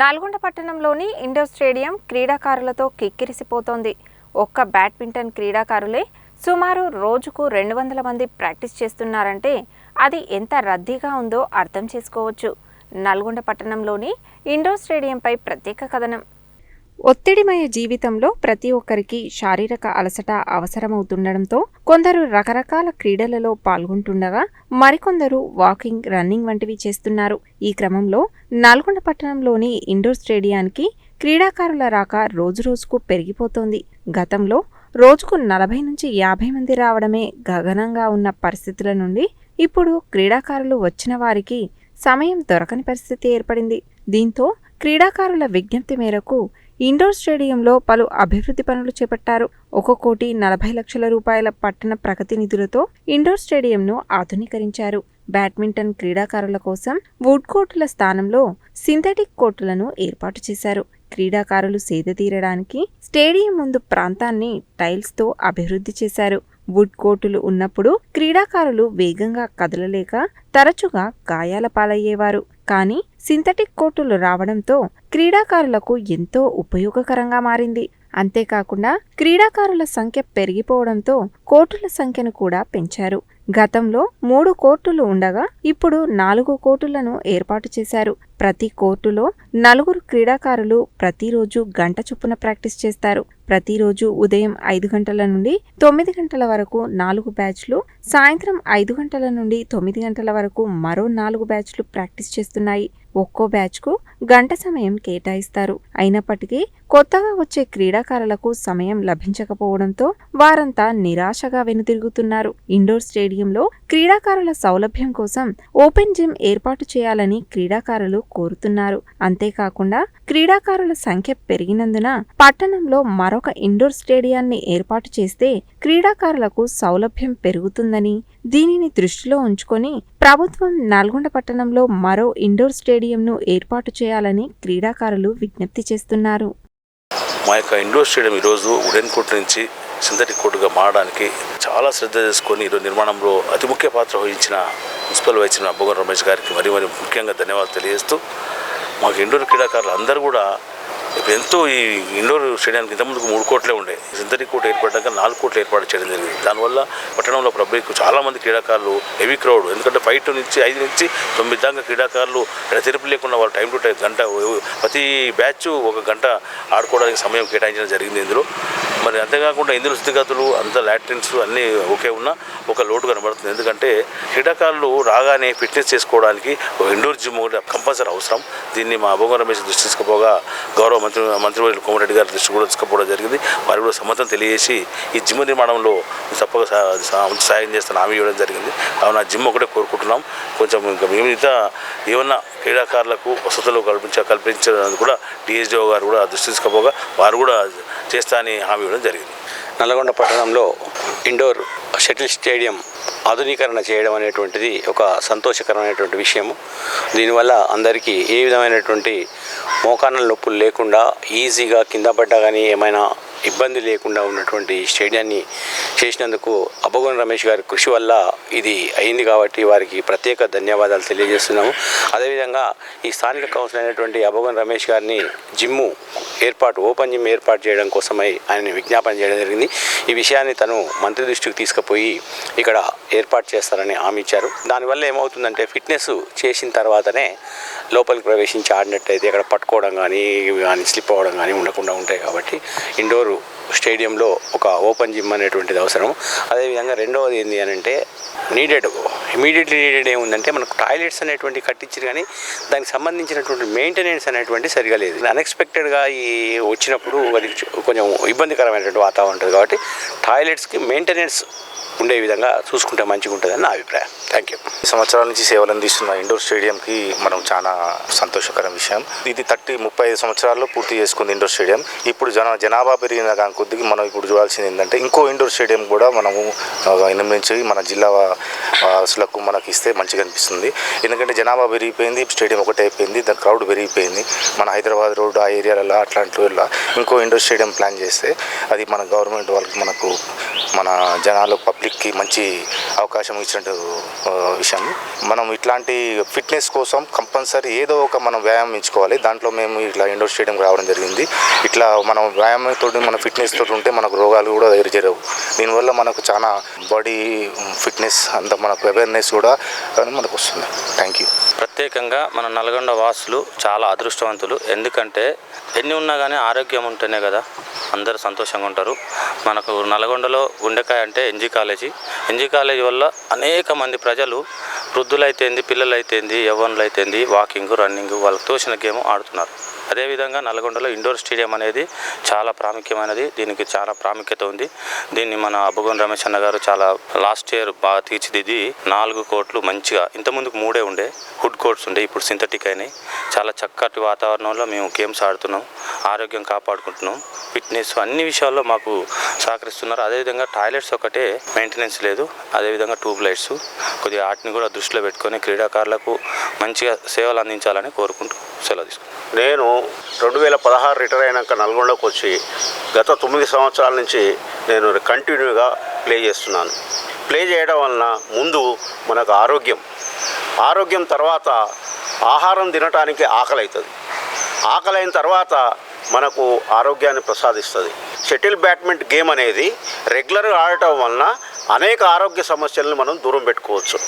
నల్గొండ పట్టణంలోని indoor stadium క్రీడాకారులతో కిక్కిరిసిపోతోంది. ఒక్క badminton క్రీడాకారులే సుమారు రోజుకు రెండు వందల మంది ప్రాక్టీస్ చేస్తున్నారంటే అది ఎంత రద్దీగా ఉందో అర్థం చేసుకోవచ్చు. నల్గొండ పట్టణంలోని ఇండోర్ స్టేడియంపై ప్రత్యేక కథనం. ఒత్తిడిమయ జీవితంలో ప్రతి ఒక్కరికి శారీరక అలసట అవసరమవుతుండడంతో కొందరు రకరకాల క్రీడలలో పాల్గొంటుండగా మరికొందరు వాకింగ్ రన్నింగ్ వంటివి చేస్తున్నారు. ఈ క్రమంలో నల్గొండ పట్టణంలోని ఇండోర్ స్టేడియానికి క్రీడాకారుల రాక రోజురోజుకు పెరిగిపోతోంది. గతంలో రోజుకు నలభై నుంచి యాభై మంది రావడమే గగనంగా ఉన్న పరిస్థితుల నుండి ఇప్పుడు క్రీడాకారులు వచ్చిన వారికి సమయం దొరకని పరిస్థితి ఏర్పడింది. దీంతో క్రీడాకారుల విజ్ఞప్తి మేరకు ఇండోర్ స్టేడియంలో పలు అభివృద్ధి పనులు చేపట్టారు. ఒక కోటి నలభై లక్షల రూపాయల పట్టణ ప్రగతి నిధులతో ఇండోర్ స్టేడియంను ఆధునీకరించారు. బ్యాడ్మింటన్ క్రీడాకారుల కోసం వుడ్ కోర్టుల స్థానంలో సింథటిక్ కోర్టులను ఏర్పాటు చేశారు. క్రీడాకారులు సేద తీరడానికి స్టేడియం ముందు ప్రాంతాన్ని టైల్స్తో అభివృద్ధి చేశారు. వుడ్ కోర్టులు ఉన్నప్పుడు క్రీడాకారులు వేగంగా కదలలేక తరచుగా గాయాల పాలయ్యేవారు. కానీ సింథటిక్ కోర్టులు రావడంతో క్రీడాకారులకు ఎంతో ఉపయోగకరంగా మారింది. అంతేకాకుండా క్రీడాకారుల సంఖ్య పెరిగిపోవడంతో కోర్టుల సంఖ్యను కూడా పెంచారు. గతంలో మూడు కోర్టులు ఉండగా ఇప్పుడు నాలుగు కోర్టులను ఏర్పాటు చేశారు. ప్రతి కోర్టులో నలుగురు క్రీడాకారులు ప్రతిరోజు గంట చొప్పున ప్రాక్టీస్ చేస్తారు. ప్రతిరోజు ఉదయం ఐదు గంటల నుండి తొమ్మిది గంటల వరకు నాలుగు బ్యాచ్లు సాయంత్రం ఐదు గంటల నుండి తొమ్మిది గంటల వరకు మరో నాలుగు బ్యాచ్లు ప్రాక్టీస్ చేస్తున్నాయి. ఒక్కో బ్యాచ్కు గంట సమయం కేటాయిస్తారు. అయినప్పటికీ కొత్తగా వచ్చే క్రీడాకారులకు సమయం లభించకపోవడంతో వారంతా నిరాశగా వెనుతిరుగుతున్నారు. ఇండోర్ స్టేడియంలో క్రీడాకారుల సౌలభ్యం కోసం ఓపెన్ జిమ్ ఏర్పాటు చేయాలని క్రీడాకారులు కోరుతున్నారు. అంతేకాకుండా క్రీడాకారుల సంఖ్య పెరిగినందున పట్టణంలో మరొక ఇండోర్ స్టేడియాన్ని ఏర్పాటు చేస్తే క్రీడాకారులకు సౌలభ్యం పెరుగుతుందని దీనిని దృష్టిలో ఉంచుకొని ప్రభుత్వం నల్గొండ పట్టణంలో మరో ఇండోర్ స్టేడియంను ఏర్పాటు చేయాలని క్రీడాకారులు విజ్ఞప్తి చేస్తున్నారు. మా యొక్క ఇండోర్ స్టేడియం ఈరోజు ఉడెన్ కోట్ నుంచి సింథటిక్ కోర్టుగా మారడానికి చాలా శ్రద్ధ చేసుకొని ఈరోజు నిర్మాణంలో అతి ముఖ్య పాత్ర వహించిన municipal vice chairman Abbagani Ramesh గారికి మరి మరి ముఖ్యంగా ధన్యవాదాలు తెలియజేస్తూ మాకు ఇండోర్ క్రీడాకారులు అందరూ కూడా ఇప్పుడు ఎంతో ఈ ఇండోర్ స్టేడియానికి ఇంతకుముందుకు మూడు కోట్లే ఉండే. సింథటిక్ కోట్ ఏర్పడ్డాక నాలుగు కోట్లు ఏర్పాటు చేయడం జరిగింది. దానివల్ల పట్టణంలో పబ్లిక్ చాలా మంది క్రీడాకారులు హెవీ క్రౌడ్ ఎందుకంటే ఫైవ్ నుంచి ఐదు నుంచి తొమ్మిది దాకా క్రీడాకారులు ఇక్కడ తెరుపు లేకుండా వాళ్ళు టైం టు టైం గంట ప్రతి బ్యాచ్ ఒక గంట ఆడుకోవడానికి సమయం కేటాయించడం జరిగింది ఇందులో. మరి అంతేకాకుండా ఇందులో స్థితిగతులు అంత లాట్రిన్స్ అన్నీ ఓకే ఉన్నా ఒక లోటు కనబడుతుంది. ఎందుకంటే క్రీడాకారులు రాగానే ఫిట్నెస్ చేసుకోవడానికి ఒక ఇండోర్ జిమ్ కంపల్సరీ అవసరం. దీన్ని మా అభోగ రమేష్ దృష్టి తీసుకుపోగా గౌరవ మంత్రి మంత్రివర్యులు కోమరెడ్డి గారి దృష్టి కూడా తీసుకుపోవడం జరిగింది. వారు కూడా సమ్మతం తెలియజేసి ఈ జిమ్ నిర్మాణంలో తప్పక సాయం చేస్తాను హామీ ఇవ్వడం జరిగింది. కావున జిమ్ ఒకటే కోరుకుంటున్నాం. కొంచెం ఇంకా మిగతా ఏమన్నా క్రీడాకారులకు వసతులు కల్పించ కల్పించడానికి కూడా డిఎస్డిఓ గారు కూడా దృష్టి తీసుకుపోగా వారు కూడా చేస్తా అని హామీ ఇవ్వడం జరిగింది. నల్గొండ పట్టణంలో ఇండోర్ షటిల్ స్టేడియం ఆధునీకరణ చేయడం అనేటువంటిది ఒక సంతోషకరమైనటువంటి విషయము. దీనివల్ల అందరికీ ఏ విధమైనటువంటి మోకాళ్ళ నొప్పులు లేకుండా ఈజీగా కింద పడ్డా కానీ ఏమైనా ఇబ్బంది లేకుండా ఉన్నటువంటి స్టేడియాన్ని చేసినందుకు అబ్బగోన్ రమేష్ గారి కృషి వల్ల ఇది అయింది కాబట్టి వారికి ప్రత్యేక ధన్యవాదాలు తెలియజేస్తున్నాము. అదేవిధంగా ఈ స్థానిక కౌన్సిల్ అయినటువంటి అబ్బగోన్ రమేష్ గారిని జిమ్ము ఏర్పాటు ఓపెన్ జిమ్ ఏర్పాటు చేయడం కోసమై ఆయన విజ్ఞాపన చేయడం జరిగింది. ఈ విషయాన్ని తను మంత్రి దృష్టికి తీసుకుపోయి ఇక్కడ ఏర్పాటు చేస్తారని హామీ ఇచ్చారు. దానివల్ల ఏమవుతుందంటే ఫిట్నెస్ చేసిన తర్వాతనే లోపలికి ప్రవేశించి ఆడినట్టయితే ఇక్కడ పట్టుకోవడం కానీ ఇవి కానీ స్లిప్ అవ్వడం కానీ ఉండకుండా ఉంటాయి కాబట్టి ఇండోర్ స్టేడియంలో ఒక ఓపెన్ జిమ్ అనేటువంటిది అవసరం. అదేవిధంగా రెండవది ఏంటి అని అంటే నీడెడ్ ఇమీడియట్లీ నీడెడ్ ఏముందంటే మనకు టాయిలెట్స్ అనేటువంటి కట్టించారు కానీ దానికి సంబంధించినటువంటి మెయింటెనెన్స్ అనేటువంటి సరిగా లేదు. అన్ఎక్స్పెక్టెడ్గా ఈ వచ్చినప్పుడు అది కొంచెం ఇబ్బందికరమైనటువంటి వాతావరణం ఉంటుంది కాబట్టి టాయిలెట్స్కి మెయింటెనెన్స్ ఉండే విధంగా చూసుకుంటే మంచిగా ఉంటుందని నా అభిప్రాయం. థ్యాంక్ యూ ఈ సంవత్సరాల నుంచి సేవలు అందిస్తున్న ఇండోర్ స్టేడియంకి మనం చాలా సంతోషకర విషయం. ఇది థర్టీ ముప్పై ఐదు సంవత్సరాల్లో పూర్తి చేసుకుంది ఇండోర్ స్టేడియం. ఇప్పుడు జన జనాభా పెరిగిన దాని కొద్దిగా మనం ఇప్పుడు చూడాల్సింది ఏంటంటే ఇంకో ఇండోర్ స్టేడియం కూడా మనము నిర్మించి మన జిల్లా వాసులకు మనకి ఇస్తే మంచిగా అనిపిస్తుంది. ఎందుకంటే జనాభా పెరిగిపోయింది స్టేడియం ఒకటే అయిపోయింది దాని క్రౌడ్ పెరిగిపోయింది. మన హైదరాబాద్ రోడ్ ఆ ఏరియాలలో అట్లాంటి ఇంకో ఇండోర్ స్టేడియం ప్లాన్ చేస్తే అది మన గవర్నమెంట్ వాళ్ళకి మనకు మన జనాలు పబ్లిక్కి మంచి అవకాశం ఇచ్చినట్టు విషయం. మనం ఇట్లాంటి ఫిట్నెస్ కోసం కంపల్సరీ ఏదో ఒక మనం వ్యాయామం ఎంచుకోవాలి. దాంట్లో మేము ఇట్లా ఇండోర్ స్టేడియం రావడం జరిగింది. ఇట్లా మనం వ్యాయామంతో మన ఫిట్నెస్ తోటి ఉంటే మనకు రోగాలు కూడా ఎదురుజరవు దీనివల్ల మనకు చాలా బాడీ ఫిట్నెస్ అంత మనకు అవేర్నెస్ కూడా మనకు వస్తుంది థ్యాంక్ యూ. ప్రత్యేకంగా మన నల్గొండ వాసులు చాలా అదృష్టవంతులు. ఎందుకంటే ఎన్ని ఉన్నా కానీ ఆరోగ్యం ఉంటేనే కదా అందరూ సంతోషంగా ఉంటారు. మనకు నల్గొండలో గుండెకాయ అంటే ఎన్జీ కాలేజీ. ఎన్జీ కాలేజీ వల్ల అనేక మంది ప్రజలు వృద్ధులైతేంది పిల్లలైతేంది యవ్వనులు అయితేంది వాకింగ్ రన్నింగ్ వాళ్ళకి తోచిన గేమ్ ఆడుతున్నారు. అదేవిధంగా నల్గొండలో ఇండోర్ స్టేడియం అనేది చాలా ప్రాముఖ్యమైనది. దీనికి చాలా ప్రాముఖ్యత ఉంది. దీన్ని మన అబ్బగోన్ రమేష్ అన్న గారు చాలా లాస్ట్ ఇయర్ బాగా తీర్చిదిద్ది. నాలుగు కోట్లు మంచిగా ఇంతకుముందుకు మూడే ఉండే హుడ్ కోర్ట్స్ ఉండే ఇప్పుడు సింథటిక్ అయినాయి. చాలా చక్కటి వాతావరణంలో మేము గేమ్స్ ఆడుతున్నాం ఆరోగ్యం కాపాడుకుంటున్నాం. ఫిట్నెస్ అన్ని విషయాల్లో మాకు సహకరిస్తున్నారు. అదేవిధంగా టాయిలెట్స్ ఒకటే మెయింటెనెన్స్ లేదు. అదేవిధంగా ట్యూబ్ లైట్స్. కొద్దిగా వాటిని కూడా దృష్టిలో పెట్టుకొని క్రీడాకారులకు మంచిగా సేవలు అందించాలని కోరుకుంటూ సెలవు తీసుకుంటాం నేను రెండు వేల పదహారు రిటైర్ అయినాక నల్గొండకు వచ్చి గత తొమ్మిది సంవత్సరాల నుంచి నేను కంటిన్యూగా ప్లే చేస్తున్నాను. ప్లే చేయడం వలన ముందు మనకు ఆరోగ్యం ఆరోగ్యం తర్వాత ఆహారం తినటానికి ఆకలి అవుతుంది ఆకలి అయిన తర్వాత మనకు ఆరోగ్యాన్ని ప్రసాదిస్తుంది. షటిల్ బ్యాట్మెంట్ గేమ్ అనేది రెగ్యులర్గా ఆడటం వలన అనేక ఆరోగ్య సమస్యలను మనం దూరం పెట్టుకోవచ్చు.